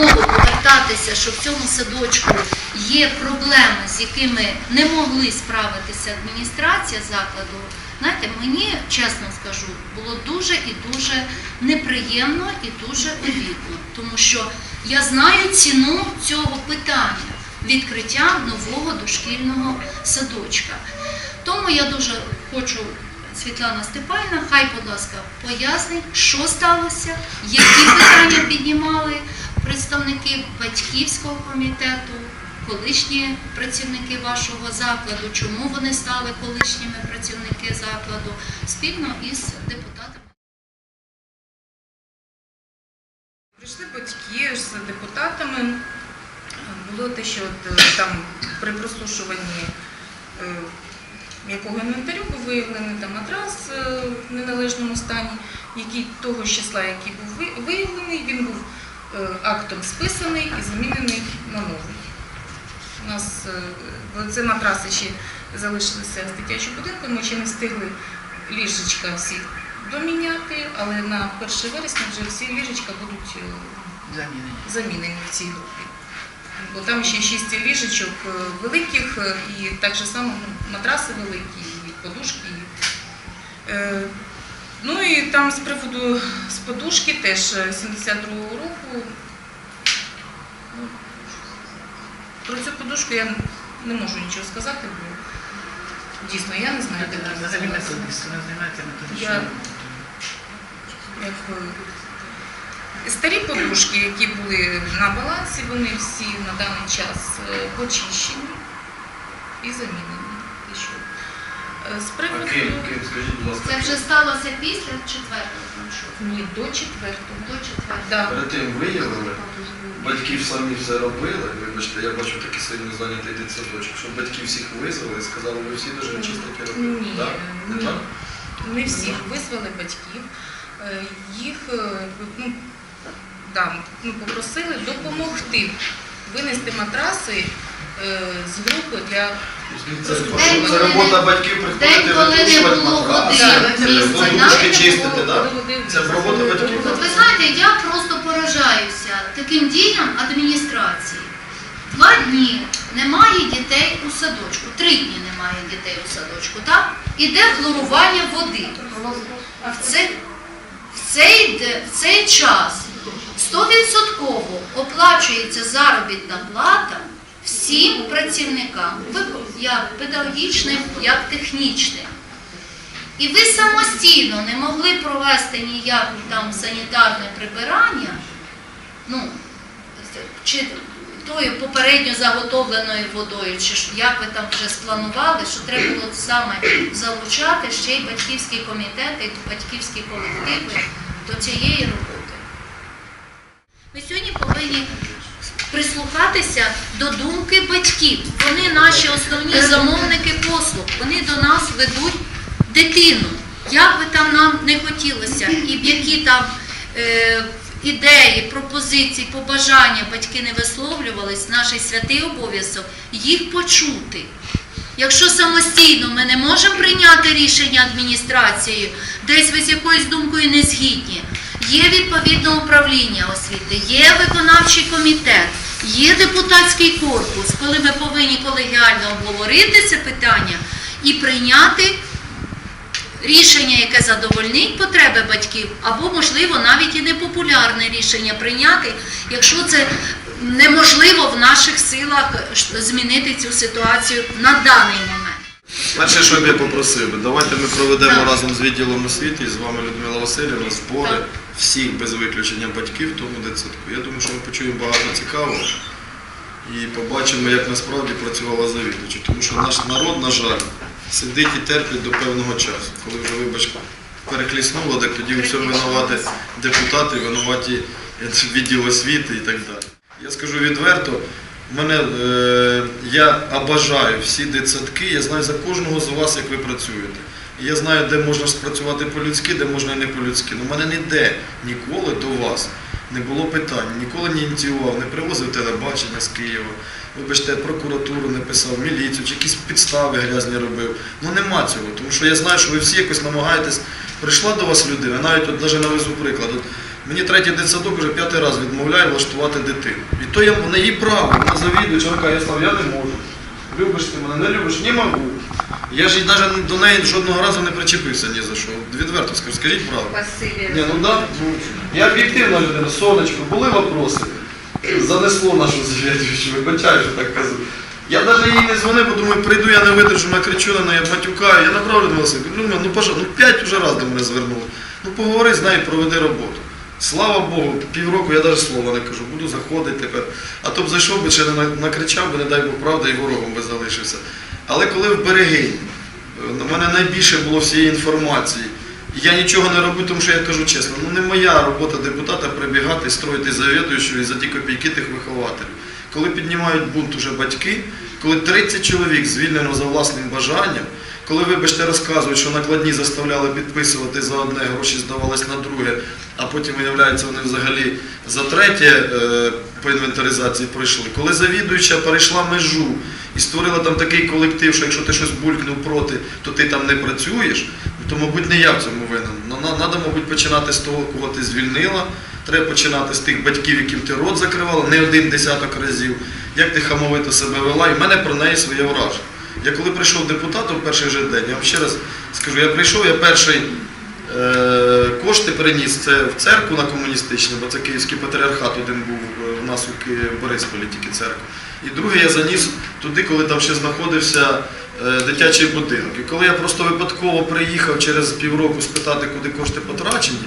знову повертатися, що в цьому садочку є проблеми, з якими не могли справитися адміністрація закладу. Знаєте, мені чесно скажу, було дуже і дуже неприємно і дуже обідно, тому що я знаю ціну цього питання відкриття нового дошкільного садочка. Тому я дуже хочу, Світлана Степанівна, хай, будь ласка, пояснить, що сталося, які питання піднімали представники батьківського комітету, колишні працівники вашого закладу, чому вони стали колишніми працівники закладу, спільно із депутатами. Прийшли батьки з депутатами. Було те, що от, е, там при прослушуванні е, якого інвентарю був виявлений там матрас е, в неналежному стані, який того числа, який був виявлений, він був е, актом списаний і замінений на новий. У нас е, це матраси ще залишилися з дитячого будинку, ми ще не встигли ліжечка всі доміняти, але на 1 вересня вже всі ліжечка будуть замінені в цій групі. Бо там ще шість ліжечок е, великих е, і так же само ну, матраси великі, і подушки. е, Ну і там з приводу з подушки теж е, 72-го року. Ну, Про цю подушку я не можу нічого сказати, бо дійсно я не знаю, де вона займається Я- як старі подушки, які були на балансі, вони всі на даний час е, почищені і замінені. І що? З приводу ким, ким, скажіть, будь ласка, Це вже сталося після четвертого маршруту, ні, до четвертого. до четвертого. Да. перед тим виявили, батьків самі все робили, вибачте, я бачу такий сильно зайнятий дитсадочок, що батьків всіх визвали і сказали, ви всі дуже чистики робили. Ні, Так? Не ні. так? Не всіх визвали батьків. Е, Їх е, ну, да, ну, попросили допомогти винести матраси е, з групи для Це, День, це робота батьків День, приходити, коли не було матраси, води в місті, подушки знаєте, чистити, так? Це робота батьків. От ви знаєте, я просто поражаюся таким діям адміністрації. Два дні немає дітей у садочку, три дні немає дітей у садочку, так? Іде хлорування води. В цей, в цей, де- в цей час 100% оплачується заробітна плата всім працівникам, як педагогічним, як технічним. І ви самостійно не могли провести ніяк там санітарне прибирання, ну, чи тою попередньо заготовленою водою, чи як ви там вже спланували, що треба було саме залучати ще й батьківські комітети, і батьківські колективи до цієї роботи. Ми сьогодні повинні прислухатися до думки батьків. Вони наші основні замовники послуг. Вони до нас ведуть дитину. Як би там нам не хотілося, і які там е, ідеї, пропозиції, побажання батьки не висловлювались, наш святий обов'язок їх почути. Якщо самостійно ми не можемо прийняти рішення адміністрацією, десь ви з якоюсь думкою не згідні, є відповідне управління освіти, є виконавчий комітет, є депутатський корпус, коли ми повинні колегіально обговорити це питання і прийняти рішення, яке задовольнить потреби батьків, або, можливо, навіть і непопулярне рішення прийняти, якщо це неможливо в наших силах змінити цю ситуацію на даний момент. Перше, що б я попросив, давайте ми проведемо разом з відділом освіти і з вами Людмила Васильівна збори. Всіх без виключення батьків в тому дитсадку. Я думаю, що ми почуємо багато цікавого і побачимо, як насправді працювала завідувача. Тому що наш народ, на жаль, сидить і терпить до певного часу. Коли вже, вибач, перекліснуло, так тоді у всьому винуваті депутати, винуваті відділ освіти і так далі. Я скажу відверто, мене, е, я обажаю всі дитсадки, я знаю за кожного з вас, як ви працюєте. Я знаю, де можна спрацювати по-людськи, де можна і не по-людськи. Ну, в мене ніде ніколи до вас не було питань, ніколи не ініціював, не привозив телебачення з Києва. Вибачте, прокуратуру не писав, міліцію, чи якісь підстави грязні робив. Ну нема цього, тому що я знаю, що ви всі якось намагаєтесь. Прийшла до вас людина, навіть от навіть навезу приклад. От Мені третій дитсадок вже п'ятий раз відмовляє влаштувати дитину. І то я на її право, вона завідуюча, вона каже, Ярослав, я не можу. Любиш ти мене, не любиш, не можу. Я ж і навіть до неї жодного разу не причепився ні за що. Відверто скажу, скажіть правду. Василія. Ні, ну да, ну, я об'єктивна людина, сонечко, були вопроси. Занесло нашу завідувачу, вибачаю, що так кажу. Я навіть їй не дзвонив, бо думаю, прийду, я не видержу, накричу на неї, матюкаю. Я направлю до вас. Ну, ну, пожалуйста, ну п'ять вже раз до мене звернули. Ну поговори з нею, проведи роботу. Слава Богу, півроку я навіть слова не кажу, буду заходити тепер. А то б зайшов би, ще не накричав би, не дай Бог правда, і ворогом би залишився. Але коли в берегині, е, на мене найбільше було всієї інформації. Я нічого не роблю, тому що я кажу чесно, ну не моя робота депутата прибігати, строїти завідуючу і за ті копійки тих вихователів. Коли піднімають бунт уже батьки, коли 30 чоловік звільнено за власним бажанням, коли, вибачте, розказують, що накладні заставляли підписувати за одне, гроші здавались на друге, а потім, виявляється, вони взагалі за третє е, по інвентаризації пройшли. Коли завідуюча перейшла межу і створила там такий колектив, що якщо ти щось булькнув проти, то ти там не працюєш, то, мабуть, не я в цьому винен. Треба, мабуть, починати з того, кого ти звільнила. Треба починати з тих батьків, яким ти рот закривала, не один десяток разів, як ти хамовито себе вела, і в мене про неї своє враження. Я коли прийшов депутатом в перший же день, я вам ще раз скажу, я прийшов, я перший е, кошти приніс це в церкву на комуністичну, бо це Київський патріархат один був е, у нас у Борисполі тільки церква. І другий я заніс туди, коли там ще знаходився е, дитячий будинок. І коли я просто випадково приїхав через півроку спитати, куди кошти потрачені,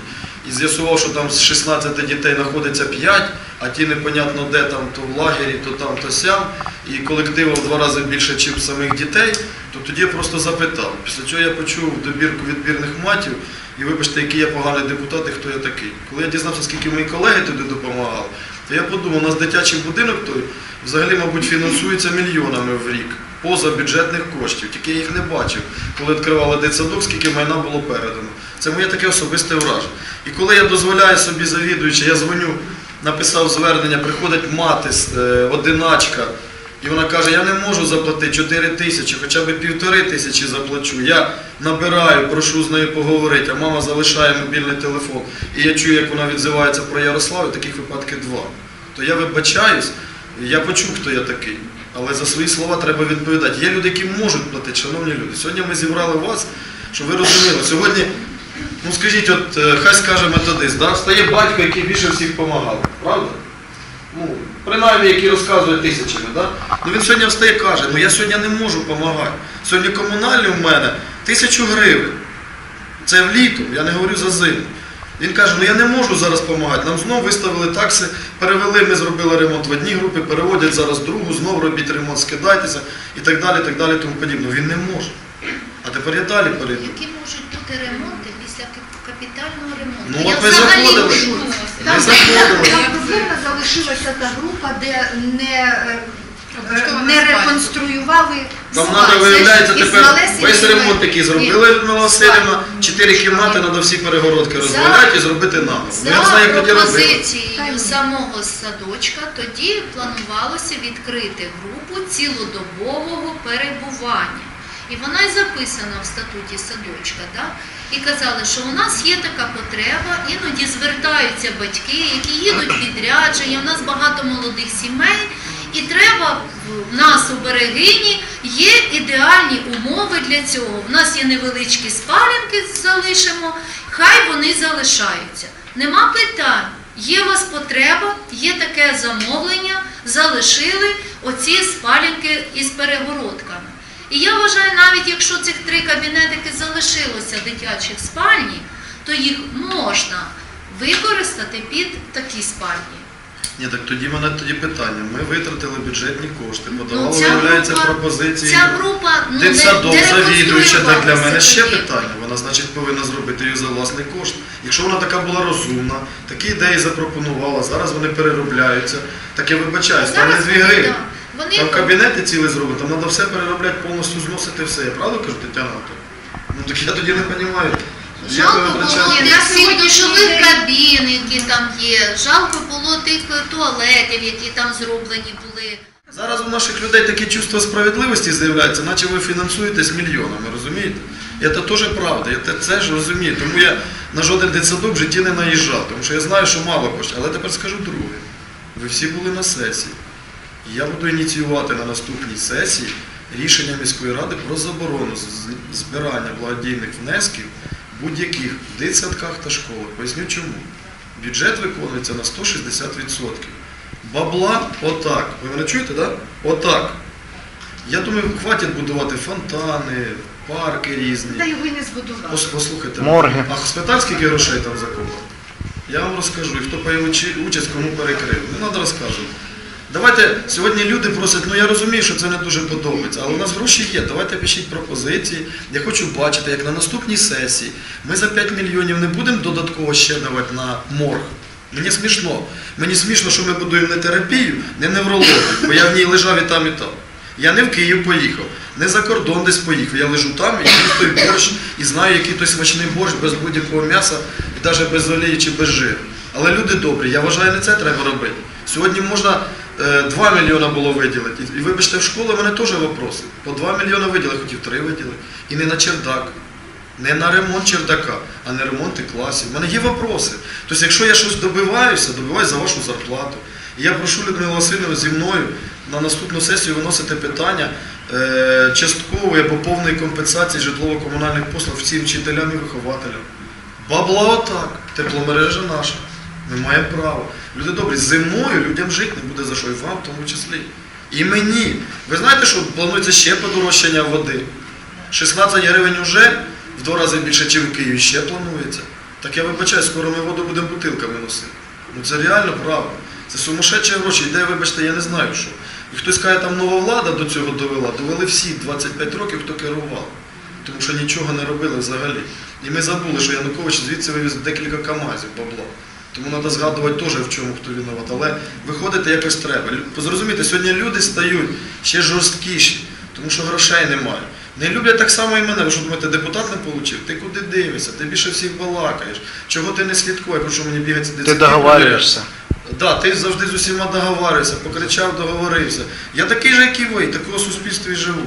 і з'ясував, що там з 16 дітей знаходиться 5, а ті непонятно де там, то в лагері, то там, то сям, і колективу в два рази більше, ніж самих дітей, то тоді я просто запитав. Після чого я почув добірку відбірних матів, і вибачте, який я поганий депутат і хто я такий. Коли я дізнався, скільки мої колеги туди допомагали, то я подумав, у нас дитячий будинок той взагалі, мабуть, фінансується мільйонами в рік поза бюджетних коштів. Тільки я їх не бачив, коли відкривали дитсадок, скільки майна було передано. Це моє таке особисте враження. І коли я дозволяю собі завідуючи, я дзвоню, написав звернення, приходить мати, е, одиначка, і вона каже, я не можу заплатити 4 тисячі, хоча б півтори тисячі заплачу. Я набираю, прошу з нею поговорити, а мама залишає мобільний телефон. І я чую, як вона відзивається про Ярославу, таких випадків два. То я вибачаюсь, я почув, хто я такий. Але за свої слова треба відповідати. Є люди, які можуть платити, шановні люди. Сьогодні ми зібрали вас, щоб ви розуміли. Сьогодні, ну скажіть, от е, хай скаже методист, да? стає батько, який більше всіх допомагав, правда? Ну, принаймні, який розказує тисячами, да? Ну він сьогодні встає і каже, ну я сьогодні не можу допомагати. Сьогодні комунальні в мене тисячу гривень. Це влітку, я не говорю за зиму. Він каже, ну я не можу зараз допомагати. Нам знову виставили такси, перевели, ми зробили ремонт в одній групі, переводять зараз другу, знову робіть ремонт, скидайтеся і так далі, так далі, тому подібне. Він не може. А тепер я далі перейду. Які можуть бути ремонти після капітального ремонту? Ну, Я от ми взагалі заходили. Ми Там, заходили. там проблемна залишилася та група, де не, е, не реконструювали Там треба, виявляється, Із тепер малесенькими- весь ремонт, який зробили Людмила Васильівна, чотири кімнати, треба всі перегородки розбирати і зробити нам. Ну, я не знаю, як За тоді пропозицією самого садочка тоді планувалося відкрити групу цілодобового перебування. І вона й записана в статуті садочка. Да? І казали, що у нас є така потреба, іноді звертаються батьки, які їдуть відрядження, у нас багато молодих сімей, і треба в нас у берегині є ідеальні умови для цього. У нас є невеличкі спалянки, залишимо, хай вони залишаються. Нема питань. Є у вас потреба, є таке замовлення, залишили оці спалянки із перегородками. І я вважаю, навіть якщо цих три кабінетики залишилося дитячих спальні, то їх можна використати під такі спальні. Ні, так тоді мене тоді питання. Ми витратили бюджетні кошти, Ну, подавали, ця виявляється, група- пропозиції. Ця група ну, не, Дитсадок не завідуюча, так для мене реконструювалася ще тоді. питання. Вона, значить, повинна зробити її за власний кошт. Якщо вона така була розумна, такі ідеї запропонувала, зараз вони переробляються, так я вибачаюсь, там не Зараз 2 гривні. да, Вони Там кабінети цілі зроблені, там треба все переробляти, повністю зносити все. Я правда кажу, Тетяна? Ну так я тоді не розумію. Жалко було всіх душових кабін, які там є. Жалко було тих е, туалетів, які там зроблені були. Зараз у наших людей таке чувство справедливості з'являється, наче ви фінансуєтесь мільйонами, розумієте? І це теж правда, я це ж розумію. Тому я на жоден дитсадок в житті не наїжджав, тому що я знаю, що мало коштів. Але тепер скажу друге. Ви всі були на сесії. Я буду ініціювати на наступній сесії рішення міської ради про заборону збирання благодійних внесків будь-яких в дитсадках та школах. Поясню чому. Бюджет виконується на 160%. Бабла отак. Ви мене чуєте, так? Да? Отак. Я думаю, хватить будувати фонтани, парки різні. Та його і не збудували. Послухайте, Морги. а спитав, скільки грошей там закопано? Я вам розкажу, і хто учи- участь, кому перекрив. Не треба розказувати. Давайте, сьогодні люди просять, ну я розумію, що це не дуже подобається, але у нас гроші є. Давайте пишіть пропозиції. Я хочу бачити, як на наступній сесії ми за 5 мільйонів не будемо додатково ще давати на морг. Мені смішно. Мені смішно, що ми будуємо не терапію, не неврологію, бо я в ній лежав і там, і там. Я не в Київ поїхав, не за кордон десь поїхав. Я лежу там і їм той борщ, і знаю, який той смачний борщ без будь-якого м'яса, навіть без олії чи без жиру. Але люди добрі, я вважаю, не це треба робити. Сьогодні можна 2 мільйона було виділити. І, вибачте, в школи в мене теж вопроси. По 2 мільйони виділили, хотів 3 виділити. І не на чердак. Не на ремонт чердака, а на ремонти класів. У мене є вопроси. Тобто, якщо я щось добиваюся, добиваюся за вашу зарплату. І я прошу Людмилу Васильівну зі мною на наступну сесію виносити питання е, часткової або повної компенсації житлово-комунальних послуг всім вчителям і вихователям. Бабла отак, тепломережа наша. Ми маємо право. Люди добрі, зимою людям жити не буде за що, і вам в тому числі. І мені. Ви знаєте, що планується ще подорожчання води? 16 гривень вже в два рази більше, ніж в Києві, ще планується. Так я вибачаю, скоро ми воду будемо бутилками носити. Ну це реально правда. Це сумасшедші гроші, йде, вибачте, я не знаю що. І хтось каже, там нова влада до цього довела, довели всі 25 років, хто керував. Тому що нічого не робили взагалі. І ми забули, що Янукович звідси вивіз декілька камазів бабла. Тому треба згадувати теж, в чому хто винуват. Але виходити якось треба. Зрозумійте, сьогодні люди стають ще жорсткіші, тому що грошей немає. Не люблять так само і мене. Ви що думаєте, депутат не отримав? Ти куди дивишся? Ти більше всіх балакаєш. Чого ти не слідкуєш? Що мені бігати сидіти? Ти договарюєшся. Да, ти завжди з усіма договарюєшся, покричав, договорився. Я такий же, як і ви, такого суспільства і живу.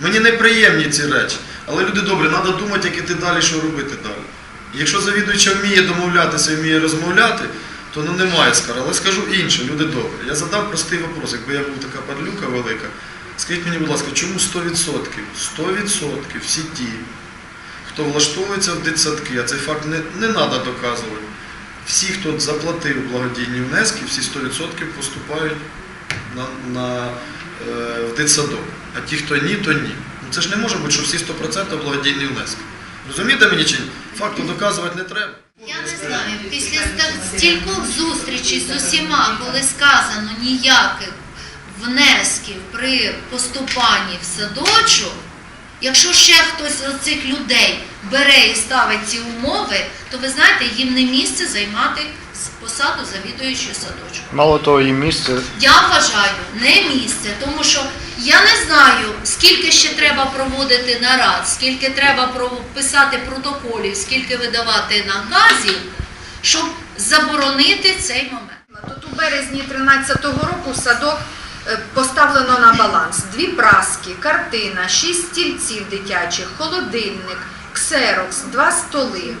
Мені неприємні ці речі. Але люди добрі, треба думати, як іти далі, що робити далі. Якщо завідуюча вміє домовлятися і вміє розмовляти, то ну немає скара. Але скажу інше, люди добрі. Я задав простий вопрос, якби я був така падлюка велика. Скажіть мені, будь ласка, чому 100%? 100% всі ті, хто влаштовується в дитсадки, а цей факт не, не треба доказувати. Всі, хто заплатив благодійні внески, всі 100% поступають на, на, е, в дитсадок. А ті, хто ні, то ні. Ну це ж не може бути, що всі 100% благодійні внески. Розумієте мені чи ні? Факту доказувати не треба. Я не знаю, після ста- стількох зустрічей з усіма, коли сказано ніяких внесків при поступанні в садочок, якщо ще хтось з цих людей бере і ставить ці умови, то ви знаєте, їм не місце займати посаду завідуючого садочку. Мало того, і місце. Я вважаю, не місце, тому що я не знаю, скільки ще треба проводити нарад, скільки треба писати протоколів, скільки видавати наказів, щоб заборонити цей момент. Тут у березні 13-го року садок е, поставлено на баланс дві праски, картина, шість стільців дитячих, холодильник, ксерокс, два столи.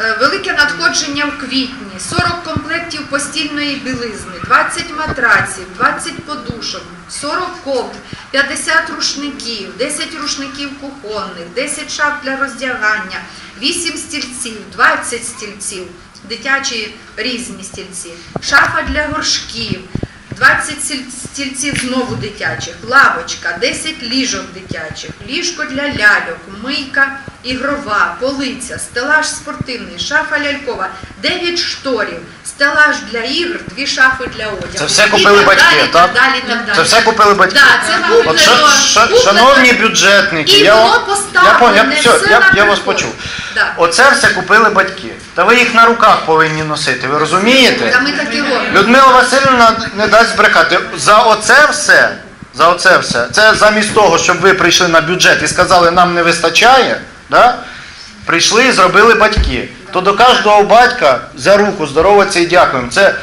Е, Велике надходження в квітні, 40 комплектів постільної білизни, 20 матраців, 20 подушок, 40 ковдр, 50 рушників, 10 рушників кухонних, 10 шаф для роздягання, 8 стільців, 20 стільців, дитячі різні стільці, шафа для горшків, 20 стільців знову дитячих, лавочка, 10 ліжок дитячих, ліжко для ляльок, мийка ігрова, полиця, стелаж спортивний, шафа лялькова, 9 шторів, стелаж для ігр, дві шафи для одягу. Це все купили батьки, так? далі, так далі. Це все купили батьки. Да, це От, куплено, ша- ша- куплено. шановні бюджетники, І я, було вам- я, пон- я, все, все я, на я вас прикол. почув. Да. Оце все купили батьки. Та ви їх на руках повинні носити, ви Та розумієте? ми так і робимо. Людмила Васильівна не дасть збрехати. За оце все, за оце все, це замість того, щоб ви прийшли на бюджет і сказали, нам не вистачає, да? прийшли і зробили батьки. То до кожного батька за руку здороваться і дякуємо. Це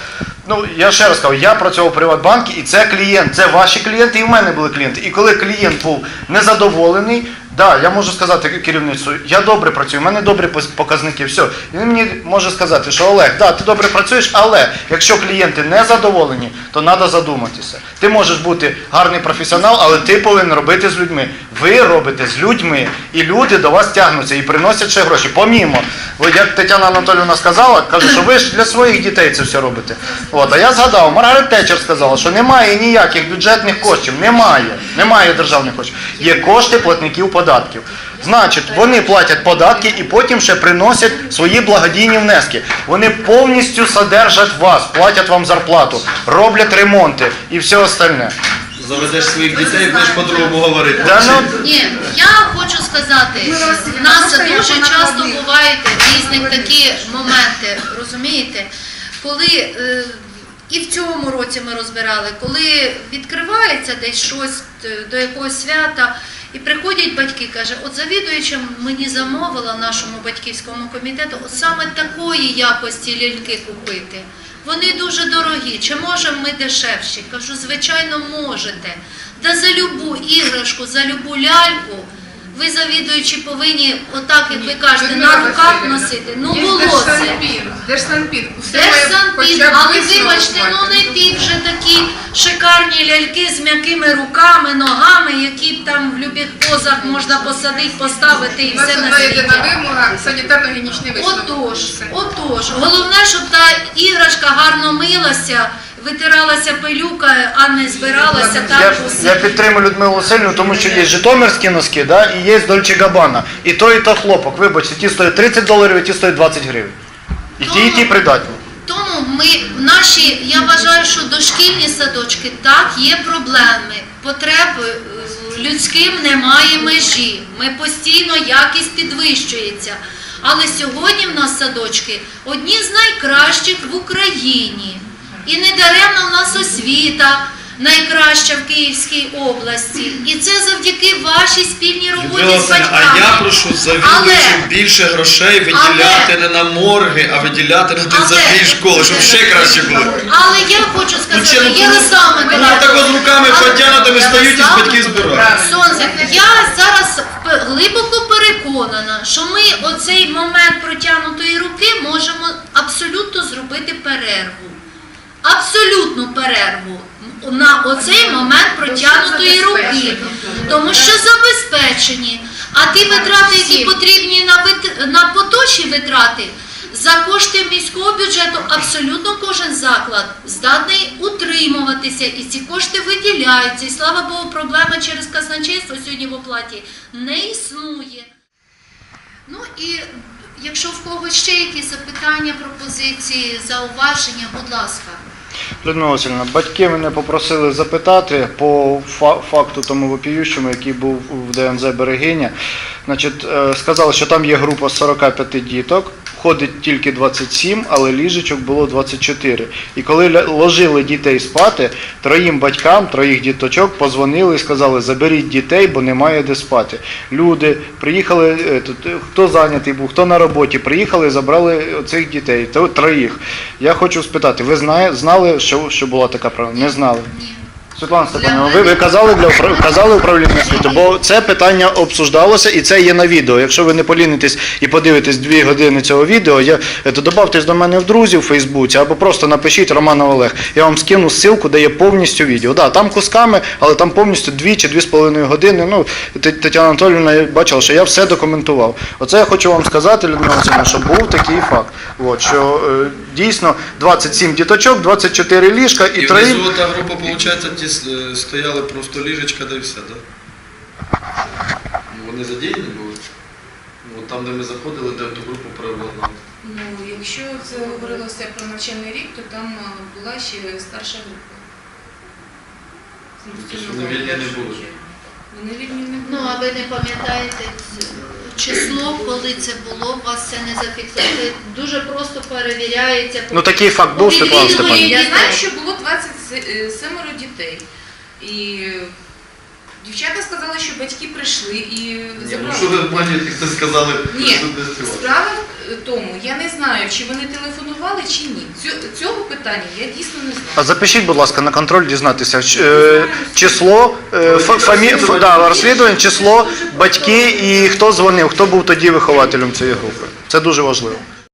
Ну, я ще раз кажу, я працював у Приватбанку, і це клієнт, це ваші клієнти, і в мене були клієнти. І коли клієнт був незадоволений, да, я можу сказати керівництву, я добре працюю, в мене добрі показники, все. І він мені може сказати, що Олег, да, ти добре працюєш, але якщо клієнти не задоволені, то треба задуматися. Ти можеш бути гарний професіонал, але ти повинен робити з людьми. Ви робите з людьми, і люди до вас тягнуться і приносять ще гроші. Помімо, як Тетяна Анатолійовна сказала, каже, що ви ж для своїх дітей це все робите. От, а я згадав, Маргарет Тетчер сказала, що немає ніяких бюджетних коштів, немає, немає державних коштів. Є кошти платників податків. Значить, вони платять податки і потім ще приносять свої благодійні внески. Вони повністю содержать вас, платять вам зарплату, роблять ремонти і все остальне. Заведеш своїх дітей, будеш по-другому говорити. Да, ну, Ні, я хочу сказати, в нас дуже часто бувають різні такі моменти, розумієте, коли е, і в цьому році ми розбирали, коли відкривається десь щось е, до якогось свята, і приходять батьки, каже, от завідуюча мені замовила нашому батьківському комітету от саме такої якості ляльки купити. Вони дуже дорогі. Чи можемо ми дешевші? Кажу, звичайно, можете. Да за любу іграшку, за любу ляльку. Ви завідуючі повинні, отак, як ви кажете, на руках носити. Ну було це. Держсанпід. Держсанпід, але вибачте, ну не ті вже такі шикарні ляльки з м'якими руками, ногами, які б там в будь-яких позах можна посадити, поставити і все на світі. вимога санітарно-гігієнічний висновок. Отож, отож, головне, щоб та іграшка гарно милася, витиралася пилюка, а не збиралася я, так. я підтримую Людмилу Васильівну, тому що є житомирські носки, да, і є Дольче Габана. І то, і то хлопок. Вибачте, ті стоять 30 доларів, і ті стоять 20 гривень. І ті, і ті придатні. Тому ми наші, я вважаю, що дошкільні садочки так є проблеми. Потреби е, людським немає межі. Ми постійно якість підвищується. Але сьогодні в нас садочки одні з найкращих в Україні. І не даремно в нас освіта найкраща в Київській області. І це завдяки вашій спільній роботі з батьками. а я прошу завідувачів більше грошей виділяти Але- не на морги, а виділяти на дитсадки школи, щоб ще краще було. Але я хочу Ну, сказати, ну, Ярослав Ну Миколаївич, так от руками потягнутими стають і з батьків збирають. Сонце, я зараз глибоко переконана, що ми оцей момент протягнутої руки можемо абсолютно зробити перерву. Абсолютну перерву на оцей момент протягнутої руки. Тому що забезпечені. А ті витрати, які потрібні на, вит- на поточні витрати, за кошти міського бюджету абсолютно кожен заклад здатний утримуватися, і ці кошти виділяються. І слава Богу, проблеми через казначейство сьогодні в оплаті не існує. Ну і якщо в когось ще якісь запитання, пропозиції, зауваження, будь ласка. Людмила Васильівна, батьки мене попросили запитати по фа- факту тому вопіющому, який був в ДНЗ Берегиня. Значить, е, сказали, що там є група з 45 діток, входить тільки 27, але ліжечок було 24. І коли ложили дітей спати, троїм батькам, троїх діточок позвонили і сказали, заберіть дітей, бо немає де спати. Люди приїхали, е, е, хто зайнятий був, хто на роботі, приїхали, забрали цих дітей, троїх. Я хочу спитати, ви знали, що, що була така правда? Не знали. Світлана Степанівна, ви, ви казали для казали управління освіти, бо це питання обсуждалося і це є на відео. Якщо ви не полінитесь і подивитесь дві години цього відео, я, то добавтесь до мене в друзі в Фейсбуці або просто напишіть Романов Олег. Я вам скину ссылку, де є повністю відео. Да, там кусками, але там повністю дві чи дві з половиною години. Ну, Т- Тетяна Анатолійовна бачила, що я все документував. Оце я хочу вам сказати, Людмила що був такий факт. От, що е, дійсно 27 діточок, 24 ліжка і, І троїм. внизу та група, виходить, ті е, стояли просто ліжечка, да і все, так? Ну, Вони задіяні були? Ну, от там, де ми заходили, де в ту групу перевели. Ну, якщо це говорилося про навчальний рік, то там була ще старша група. Тобто вони вільні не були? Ну, а ви не пам'ятаєте число, коли це було, у вас це не зафіксується. Дуже просто перевіряється. Ну такий факт був, Відвідувані Степанівна. Я знаю, що було 27 дітей. І Дівчата сказали, що батьки прийшли і Ні, ну що ви хто сказали, Ні, справа тому, я не знаю, чи вони телефонували, чи ні. Цю- Цього питання я дійсно не знаю. А запишіть, будь ласка, на контроль дізнатися ч- е, число, е, фа- фамі, ф- да, розслідування, число, батьки і хто дзвонив, хто був тоді вихователем цієї групи. Це дуже важливо.